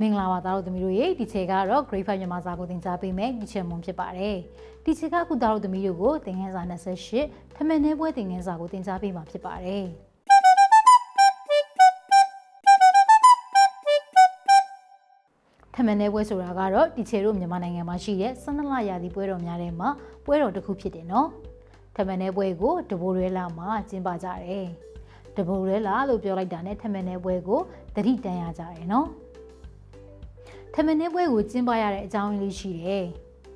မင်္ဂလာပါသားတို့သမီးတို့ရေဒီချေကတော့ grade 5မြန်မာစာကိုသင်ကြားပေးမယ်ဒီချေမွန်ဖြစ်ပါတယ်ဒီချေကအခုသားတို့သမီးတို့ကိုသင်ခန်းစာ28ထမန်နေပွဲသင်ခန်းစာကိုသင်ကြားပေးမှာဖြစ်ပါတယ်ထမန်နေပွဲဆိုတာကတော့ဒီချေတို့မြန်မာနိုင်ငံမှာရှိတဲ့ဆန္ဒလရာသီပွဲတော်များထဲမှာပွဲတော်တစ်ခုဖြစ်တယ်နော်ထမန်နေပွဲကိုတဘိုရဲလာမှာကျင်းပကြတယ်တဘိုရဲလာလို့ပြောလိုက်တာနဲ့ထမန်နေပွဲကိုတတိတန်ရကြတယ်နော် ထမင်းနေ့ပွဲကိုကျင်းပရတဲ့အကြောင်းရင်းလေးရှိတယ်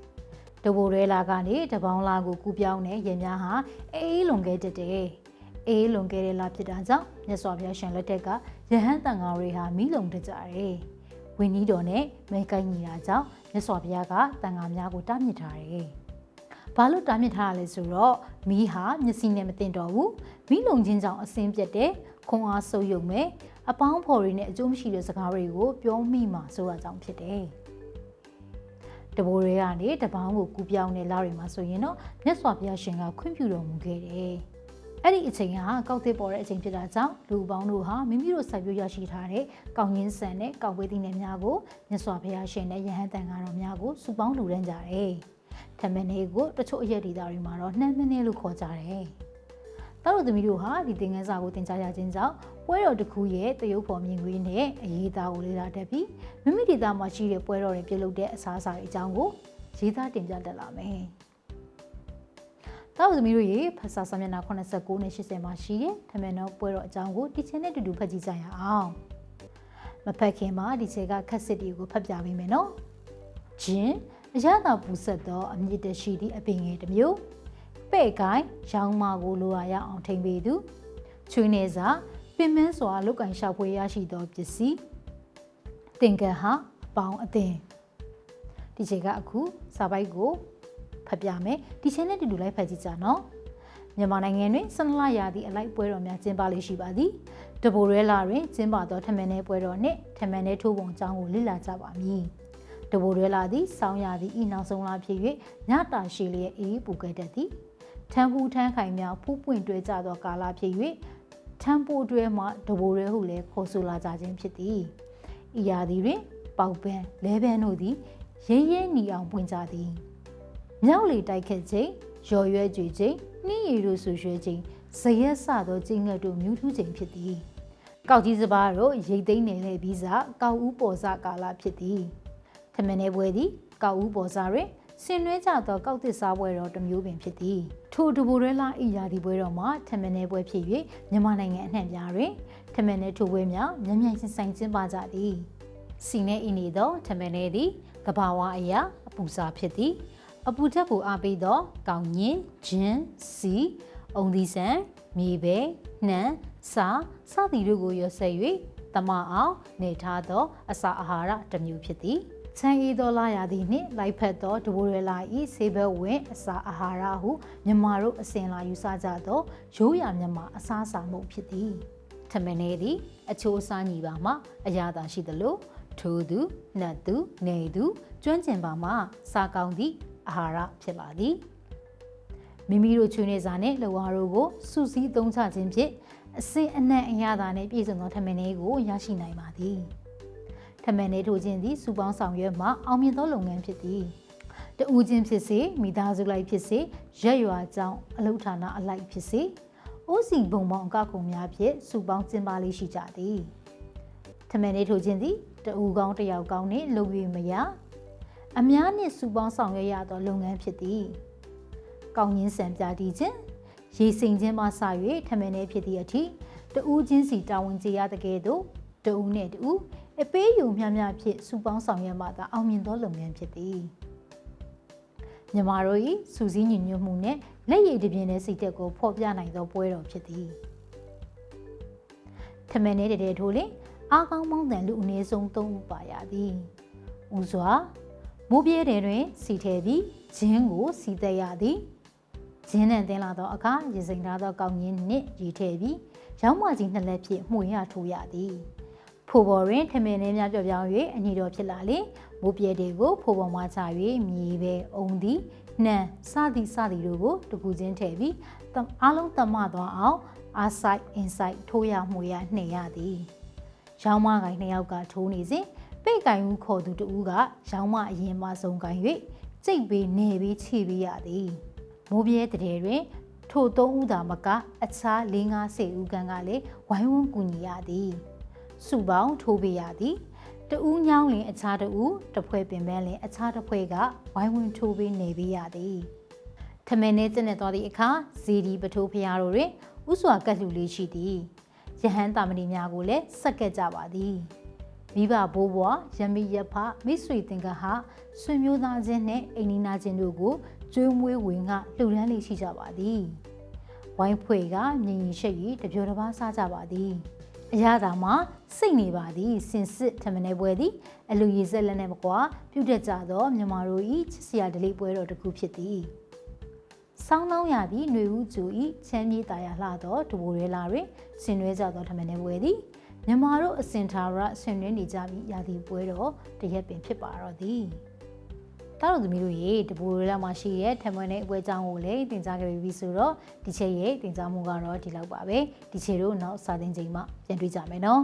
။တဘိုရဲလာကနေတပေါင်းလာကိုကူပြောင်းတဲ့ရင်များဟာအေးလွန်ခဲ့တတ်တယ်။အေးလွန်ခဲ့တဲ့လာဖြစ်တာကြောင့်မြတ်စွာဘုရားရှင်လက်ထက်ကယဟန်တန်ဃာတွေဟာမိလုံတကြတယ်။ဝင်းကြီးတော်နဲ့မဲကိုင်းညီတာကြောင့်မြတ်စွာဘုရားကတန်ဃာများကိုတားမြစ်ထားတယ်။ဘာလို့တားမြစ်ထားရလဲဆိုတော့မီးဟာမျက်စိနဲ့မတင်တော့ဘူး။မီးလုံချင်းကြောင့်အစင်းပြတ်တယ်။ခွန်အားဆုပ်ယုံမယ်။ အပေါင်းဖော်တွေနဲ့အကျိုးမရှိတဲ့စကားတွေကိုပြောမိမှာဆိုတာကြောင့်ဖြစ်တယ်။တဘိုးတွေကနေတပေါင်းကိုကူပြောင်းတဲ့လာတွေမှာဆိုရင်တော့မြတ်စွာဘုရားရှင်ကခွင့်ပြုတော်မူခဲ့တယ်။အဲ့ဒီအချိန်ဟာကောက်သစ်ပေါ်တဲ့အချိန်ဖြစ်တာကြောင့်လူပေါင်းတို့ဟာမိမိတို့စိုက်ပျိုးရရှိထားတဲ့ကောင်းရင်းဆန်နဲ့ကောက်ဝေးသီးနယ်များကိုမြတ်စွာဘုရားရှင်နဲ့ယဟန်တန်ဃာတော်များကိုစုပေါင်းလူရန်ကြတယ်။ထမင်းလေးကိုတချို့အရက်ဒေသတွေမှာတော့နှမ်းမင်းလေးလို့ခေါ်ကြတယ်။ တောက်တော်သမီးတို့ဟာဒီသင်ခန်းစာကိုသင်ကြားရခြင်းကြောင့်ပွဲတော်တစ်ခုရဲ့တရုပ်ဖော်မြင်ကွင်းနဲ့အရေးသားကိုလေ့လာတတ်ပြီးမိမိဒေသမှာရှိတဲ့ပွဲတော်တွေပြုလုပ်တဲ့အစားအစာတွေအကြောင်းကိုရေးသားတင်ပြတတ်လာမယ်။တောက်သမီးတို့ရေဖတ်စာစာမျက်နှာ89နဲ့80မှာရှိတဲ့ထမင်းတော်ပွဲတော်အကြောင်းကိုဒီချင်းနဲ့တူတူဖတ်ကြည့်ကြရအောင်။မဖတ်ခင်မှာဒီချေကခက်စစ်တီကိုဖတ်ပြပေးမယ်နော်။ဂျင်းအရသာပူဆက်သောအမြင့်တရှိသည့်အပင်ငယ်တစ်မျိုး ပဲ့ကိုင်းရောင်းမာကိုလိုရအောင်ထိမ့်ပေးသူချွေးနေစာပင်မန်းစွာလုတ်ကင်ရှာဖွေရရှိသောပစ္စည်းတင်ကဟာအပေါင်းအသင်ဒီချိန်ကအခုစာပိုက်ကိုဖတ်ပြမယ်ဒီချိန်နဲ့တူတူလိုက်ဖတ်ကြည့်ကြနော်မြန်မာနိုင်ငံတွင်ဆန္ဒလရာသီအလိုက်ပွဲတော်များကျင်းပလေးရှိပါသည်တဘိုရဲလာတွင်ကျင်းပသောထမင်းနယ်ပွဲတော်နှင့်ထမင်းနယ်ထိုးပုံအကြောင်းကိုလေ့လာကြပါမည်တဘိုရဲလာသည် ဆောင်းရာသီဤနောက်ဆုံးလဖြစ်၍ညတာရှိလျက်အေးပူခဲ့တတ်သည် ထမ်းကူးထမ်းခိုင်များဖူးပွင့်တွဲကြသောကာလဖြစ်၍ထမ်းပိုးတွဲမှတဘိုရဲဟုလည်းခေါ်ဆိုလာကြခြင်းဖြစ်သည်ဤရာသီတွင် ပေါပန်လဲပန်းတို့သည်ရဲရဲနီအောင်ပွင့်ကြသည်မြောက်လေတိုက်ခတ်ခြင်းရော်ရွဲကြွေခြင်းနှင်းရည်တို့ဆူရွှဲခြင်းဇရက်ဆသောကျင်းငတ်တို့မြူးထူးခြင်းဖြစ်သည်ကောက်ကြီးစပါးတို့ရိတ်သိမ်းနေလေပြီးစားကောက်ဦးပေါ်စားကာလဖြစ်သည်ထမင်းနေပွဲသည်ကောက်ဦးပေါ်စားတွင် ဆင်နွှဲကြသောကောက်သစ်စားပွဲတော်တစ်မျိုးပင်ဖြစ်သည်ထိုဒဘူရဲလာဤရာသီပွဲတော်မှာထမင်းနယ်ပွဲဖြစ်၍မြန်မာနိုင်ငံအနှံ့ပြားတွင်ထမင်းနယ်ထိုပွဲများမြန်မြန်ဆင်ဆိုင်ကျင်းပကြသည်စီနေဤနေသောထမင်းနယ်သည်ကဘာဝအရာအပူစာဖြစ်သည်အပူဓာတ်ကိုအားပေးသောကောင်းညင်ဂျင်းစီအုံဒီဆန်မြေပဲနှံစာစသည်တို့ကိုရွတ်ဆက်၍တမအောင်နေထားသောအစာအာဟာရတစ်မျိုးဖြစ်သည် ဆန်ဤသောလာရသည်နှင့်လိုက်ဖက်သောတဘိုရလာဤဆေးဘက်ဝင်အစာအာဟာရဟုမြမတို့အစဉ်လာယူဆကြသောရိုးရာမြမအစားအစာမှုဖြစ်သည်ထမင်းနေသည်အချိုးအစားညီပါမှအရာသာရှိသလိုထိုးသူနှက်သူနေသူကျွမ်းကျင်ပါမှစားကောင်းသည့်အာဟာရဖြစ်လာသည်မိမိတို့ချွေးနေစာနှင့်လောဝါတို့ကိုစူးစီးသုံးချခြင်းဖြင့်အစင်အနက်အရာသာနှင့်ပြည့်စုံသောထမင်းလေးကိုရရှိနိုင်ပါသည်။ ထမန်နေထိုးခြင်းသည်စုပေါင်းဆောင်ရွက်မှအောင်မြင်သောလုပ်ငန်းဖြစ်သည်တဦးချင်းဖြစ်စေမိသားစုလိုက်ဖြစ်စေရက်ရွာကြောင်းအလုဌာနအလိုက်ဖြစ်စေအိုးစီဘုံပေါင်းအကခုံများဖြင့်စုပေါင်းကျင်းပလေးရှိကြသည်ထမန်နေထိုးခြင်းသည်တဦးကောင်းတယောက်ကောင်းနှင့်လုပ်၍မရအများနှင့်စုပေါင်းဆောင်ရွက်ရသောလုပ်ငန်းဖြစ်သည်ကောင်းခြင်းစံပြတည်ခြင်းရေစိမ်ခြင်းမှစ၍ထမန်နေဖြစ်သည့်အထိတဦးချင်းစီတာဝန်ကျေရတဲ့ကဲ့သို့တဦးနှင့်တဦး အပေးယူမျှမျှဖြင့်စူပေါင်းဆောင်ရွက်မှသာအောင်မြင်သောလုပ်ငန်းဖြစ်သည်မြမတို့၏စူးစီးညီညွတ်မှုနှင့်လက်ရည်တပြင်းတဲ့စိတ်သက်ကိုဖော်ပြနိုင်သောပွဲတော်ဖြစ်သည်ထမင်းနေတဲ့တဲ့ထိုးလင်အားကောင်းမောင်းတန်လူအနည်းဆုံး၃ဦးပါရသည်ဦးစွာမိုးပြဲတဲ့တွင် စီထဲပြီးဂျင်းကိုစီသက်ရသည်ဂျင်းနဲ့တင်လာသောအခါရေစိမ်ထားသောကောင်းကြီးနှင့်ရေထဲပြီးရောင်းမကြီးနှစ်လက်ဖြင့်မှုရထိုးရသည် ဖိုပေါ်တွင်ထမင်းလေးများပြော့ပြောင်း၍အညီတော်ဖြစ်လာလေမိုးပြဲတွေကိုဖိုပေါ်မှချ၍မြေပဲအုံသည်နှံစသည်စသည်တို့ကိုတကူချင်းထည့်ပြီးအားလုံးတမသွားအောင် outside inside ထိုးရမှုရနှိမ်ရသည်ရောင်းမကိုင်နှစ်ယောက်ကထိုးနေစဉ်ပိတ်ကင်ဦးခေါ်သူတဦးကရောင်းမအရင်မှဆုံးကင်၍စိတ်ပေးနေပြီးခြေပေးရသည်မိုးပြဲတည်းတွင်ထိုသုံးဦးသာမကအခြား၄၅ဆယ်ဦးခန့်ကလည်းဝိုင်းဝန်းကူညီရသည် စုပေါင်းထိုးပေးရသည်တဦးညောင်းလင်အခြားတဦးတစ်ဖွဲ့ပင်ပန်းလင်အခြားတစ်ဖွဲ့ကဝိုင်းဝန်းထိုးပေးနေပေးရသည်ထမင်းနဲ့ကျနဲ့သွားသည့်အခါဇီဒီပထိုးဖျားတို့တွင်ဥစွာကတ်လူလေးရှိသည်ယဟန်တာမဏိများကိုလည်းဆက်ကက်ကြပါသည်မိဘဘိုးဘွားရမီရဖမိတ်ဆွေတင်ကဟာဆွေမျိုးသားချင်းနှင့်အိမ်နီးနားချင်းတို့ကိုကျွေးမွေးဝင်ကလှူဒန်းလေးရှိကြပါသည်ဝိုင်းဖွဲ့ကမြင်ရင်ရှိတ်၍တပြိုတစ်ပါးစားကြပါသည် အရသာမှာစိတ်နေပါသည်စင်စစ်ထမနေပွဲသည်အလူရည်ဆက်လက်နဲ့မကွာပြုတ်တက်ကြသောမြန်မာတို့၏ချစ်စရာဒလိပွဲတော်တစ်ခုဖြစ်သည်ဆောင်းလောင်းရသည့်ຫນွေဦးကျူဤချမ်းမြေတာယာလှသောတဘိုရဲလာတွင်ဆင်နွှဲကြသောထမနေပွဲသည်မြန်မာတို့အစင်ထာရဆင်နွှဲနေကြပြီးရာသီပွဲတော်တရက်ပင်ဖြစ်ပါတော့သည် တားတော်သမီးတို့ရေတဘိုရဲလာမှာရှိတဲ့ထမွန်တဲ့အပွဲကြောင်းကိုလည်းတင်ကြားခဲ့ပြီးဆိုတော့ဒီချက်ရဲ့တင်ကြားမှုကတော့ဒီလောက်ပါပဲဒီချက်တို့နောက်စာသင်ချိန်မှာပြန်တွေ့ကြမယ်နော်